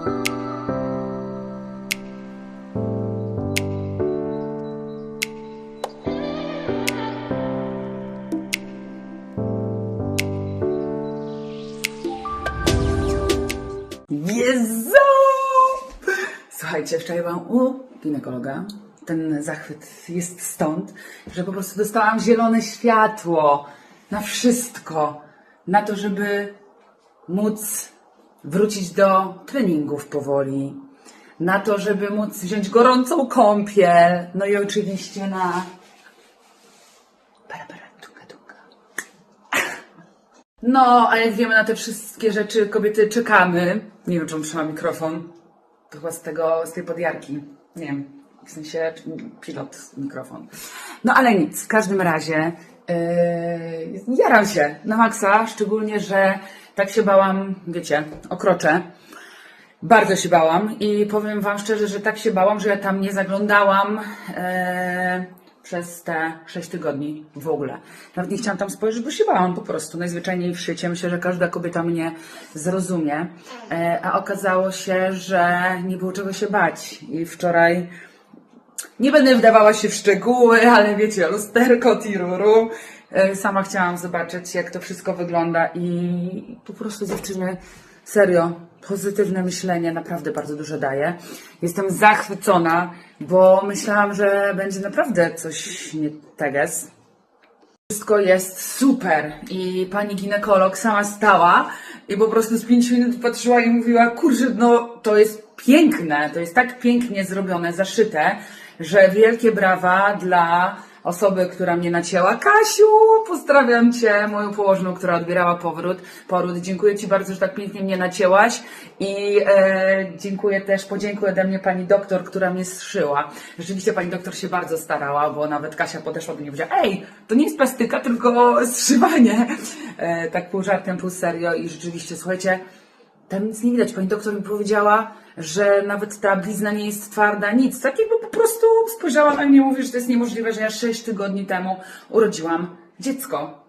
Jezu! Słuchajcie, wczoraj byłam u ginekologa. Ten zachwyt jest stąd, że po prostu dostałam zielone światło na wszystko. Na to, żeby móc wrócić do treningów powoli. Na to, żeby móc wziąć gorącą kąpiel. No i oczywiście na... No, a jak wiemy, na te wszystkie rzeczy kobiety czekamy. Nie wiem, czemu trzymam mikrofon. To chyba z tego, z tej podjarki. Nie wiem, w sensie pilot mikrofon. No ale nic, w każdym razie yy, jaram się na maksa, szczególnie, że tak się bałam, wiecie, o krocze. Bardzo się bałam i powiem Wam szczerze, że tak się bałam, że ja tam nie zaglądałam e, przez te 6 tygodni w ogóle. Nawet nie chciałam tam spojrzeć, bo się bałam po prostu. Najzwyczajniej w świecie. Myślę, że każda kobieta mnie zrozumie. E, a okazało się, że nie było czego się bać. I wczoraj nie będę wdawała się w szczegóły, ale wiecie, lusterko, tiruru. E, Sama chciałam zobaczyć, jak to wszystko wygląda i po prostu dziewczyny, serio, pozytywne myślenie naprawdę bardzo dużo daje. Jestem zachwycona, bo myślałam, że będzie naprawdę coś nie teges. Wszystko jest super i pani ginekolog sama stała i po prostu z pięć minut patrzyła i mówiła, kurczę, no to jest piękne, to jest tak pięknie zrobione, zaszyte, że wielkie brawa dla osoby, która mnie nacięła. Kasiu, pozdrawiam Cię, moją położną, która odbierała powrót, poród. Dziękuję Ci bardzo, że tak pięknie mnie nacięłaś i e, dziękuję też, podziękuję ode mnie pani doktor, która mnie zszyła. Rzeczywiście pani doktor się bardzo starała, bo nawet Kasia podeszła do mnie i powiedziała, ej, to nie jest plastyka, tylko zszywanie. E, tak pół żartem, pół serio i rzeczywiście, słuchajcie, tam nic nie widać. Pani doktor mi powiedziała, że nawet ta blizna nie jest twarda, nic. Tak jakby po prostu spojrzała na mnie i mówi, że to jest niemożliwe, że ja 6 tygodni temu urodziłam dziecko.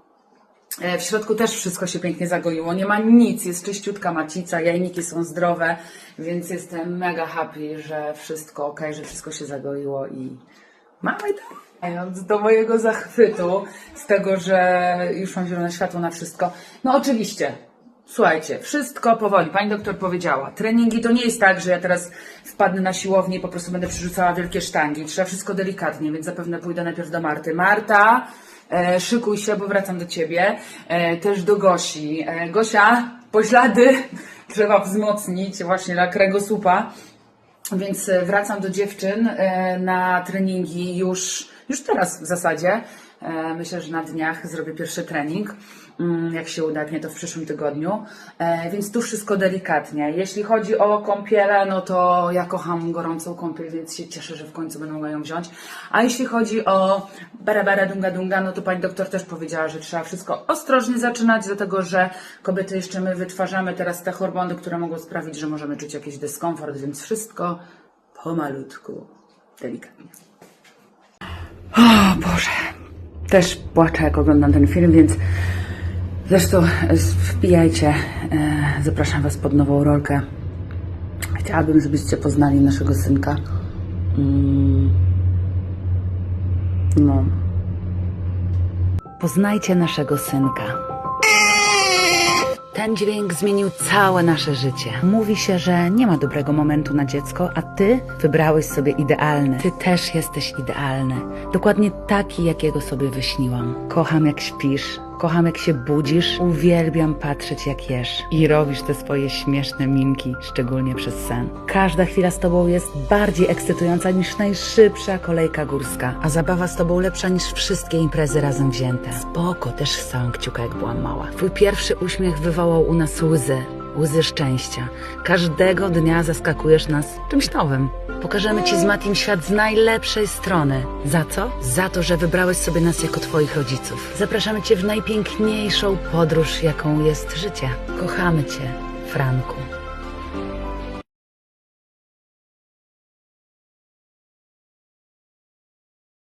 E, W środku też wszystko się pięknie zagoiło. Nie ma nic, jest czyściutka macica, jajniki są zdrowe, więc jestem mega happy, że wszystko ok, że wszystko się zagoiło i mamy to. Do mojego zachwytu z tego, że już mam zielone światło na wszystko. No oczywiście, Słuchajcie, wszystko powoli. Pani doktor powiedziała, treningi to nie jest tak, że ja teraz wpadnę na siłownię i po prostu będę przerzucała wielkie sztangi. Trzeba wszystko delikatnie, więc zapewne pójdę najpierw do Marty. Marta, e, szykuj się, bo wracam do ciebie. E, też do Gosi. E, Gosia, poślady trzeba wzmocnić właśnie dla kręgosłupa. Więc e, wracam do dziewczyn e, na treningi już, już teraz w zasadzie. E, Myślę, że na dniach zrobię pierwszy trening, jak się uda, jak nie to w przyszłym tygodniu. E, Więc tu wszystko delikatnie. Jeśli chodzi o kąpielę, no to ja kocham gorącą kąpiel, więc się cieszę, że w końcu będę mogła ją wziąć. A jeśli chodzi o bara bara dunga dunga, no to pani doktor też powiedziała, że trzeba wszystko ostrożnie zaczynać, dlatego że kobiety jeszcze my wytwarzamy teraz te hormony, które mogą sprawić, że możemy czuć jakiś dyskomfort, więc wszystko pomalutku, delikatnie. O Boże. Też płaczę, jak oglądam ten film, więc zresztą e, wbijajcie. E, Zapraszam Was pod nową rolkę. Chciałabym, żebyście poznali naszego synka. Mm. No. Poznajcie naszego synka. Ten dźwięk zmienił całe nasze życie. Mówi się, że nie ma dobrego momentu na dziecko, a ty wybrałeś sobie idealny. Ty też jesteś idealny. Dokładnie taki, jakiego sobie wyśniłam. Kocham jak śpisz. Kocham jak się budzisz, uwielbiam patrzeć jak jesz i robisz te swoje śmieszne minki, szczególnie przez sen. Każda chwila z tobą jest bardziej ekscytująca niż najszybsza kolejka górska, a zabawa z tobą lepsza niż wszystkie imprezy razem wzięte. Spoko, też ssałam kciuka jak byłam mała. Twój pierwszy uśmiech wywołał u nas łzy, łzy szczęścia. Każdego dnia zaskakujesz nas czymś nowym. Pokażemy Ci z Matim świat z najlepszej strony. Za co? Za to, że wybrałeś sobie nas jako Twoich rodziców. Zapraszamy Cię w najpiękniejszą podróż, jaką jest życie. Kochamy Cię, Franku.